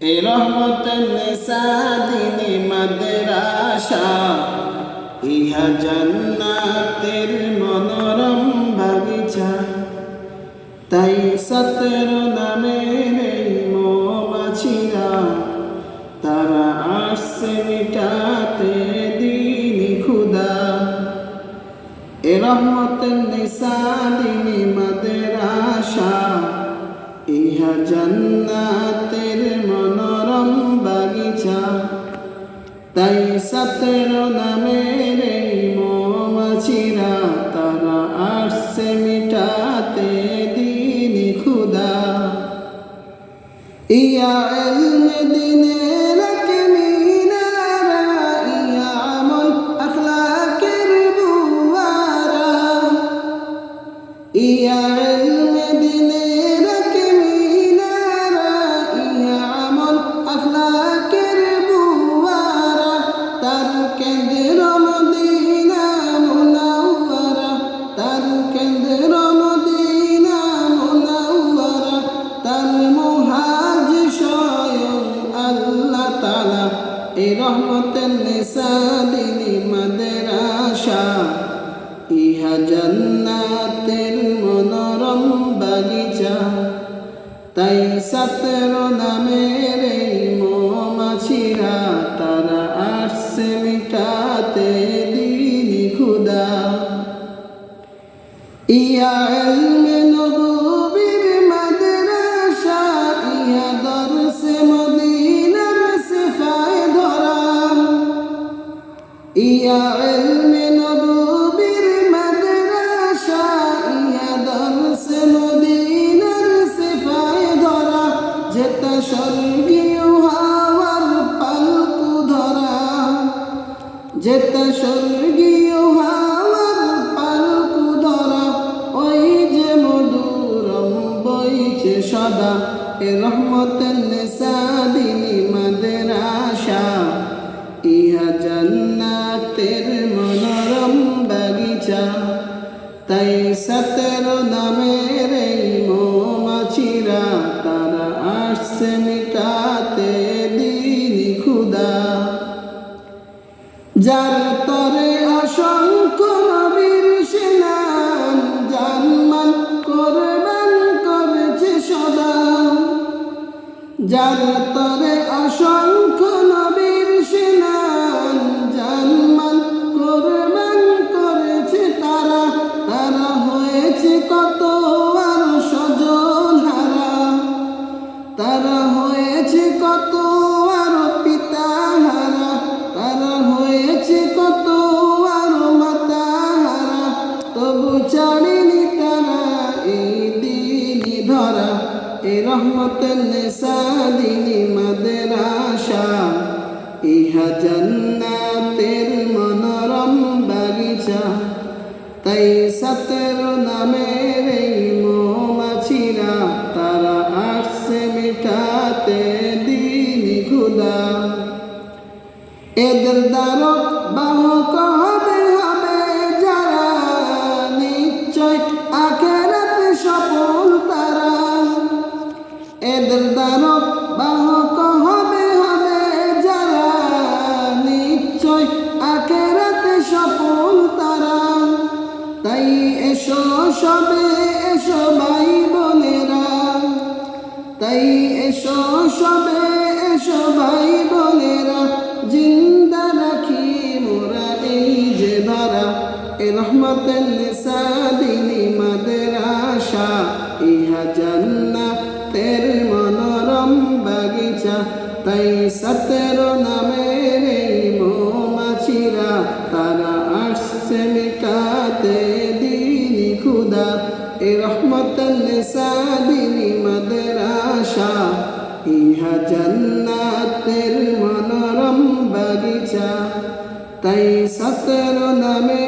এ রহমতের নিসাদিনী মাদ্রাসা ইহা জান্নাতের মনোরম বাগিচা। তাই সতের নামের মৌমাছিরা, তারা আসছে মিটাতে দিন খুদা এ রহমতের নিসাদিনী মাদ্রাসা জান্নাতের মনোরম বাগিচা। তাই সতের নামের মৌমাছিরা, তারা আসছে মিটাতে দিন খুদা। ইয়া দিনের মিনারা, ইয়া নিসাদিনী মাদ্রাসা, ইহা জান্নাতের মনোরম বাগিচা। তাই সতেরো নামের এই মৌমাছিরা, তারা আসছে মিটাতে দিন খুদা। ইয়া ইয়া ইলমে নবুবির মাদ্রাসা, ইয়া দরসে মদিনার সিফায় ধরা যেটা স্বর্গীয় হাওয়ার পালকু ধরা। যেটা স্বর্গীয় হাওয়ার পালকু ধরা, ওই যে মধুরম বইছে সদা, এ রহমতের নিসাদিনী মাদ্রাসা। ইহা মনোরম বাগিচা, তাই সতেরো নামের এই মৌমাছিরা, তারা আসছে মিটাতে দিন খুদা যার তরে অসংখ্য নবীর সেনান জানমান করবেন করেছে সদা। যার তরে নেশাদিনী মাদ্রাসা, ইহা জান্নাতের মনোরম বাগিচা। তাই সতেরো নামের এই মৌমাছিরা, তারা আসছে মিটাতে দিন খুদা। এদের দ্বারক বাহক এদের দ্বারক বাহক হবে হবে যারা নিশ্চয় আখেরাতে সফল তারা। তাই এসো সবে, এসো ভাই বোনেরা। তাই এসো সবে, এসো ভাই বোনেরা। বাগিচা তাই সতেরো নামের এই মৌমাছিরা। তারা আসছে মিটাতে দিন খুদা। এ রহমতের নিসাদিনী মাদ্রাসা। ইহা জান্নাতের মনোরম বাগিচা। তাই সতেরো নামে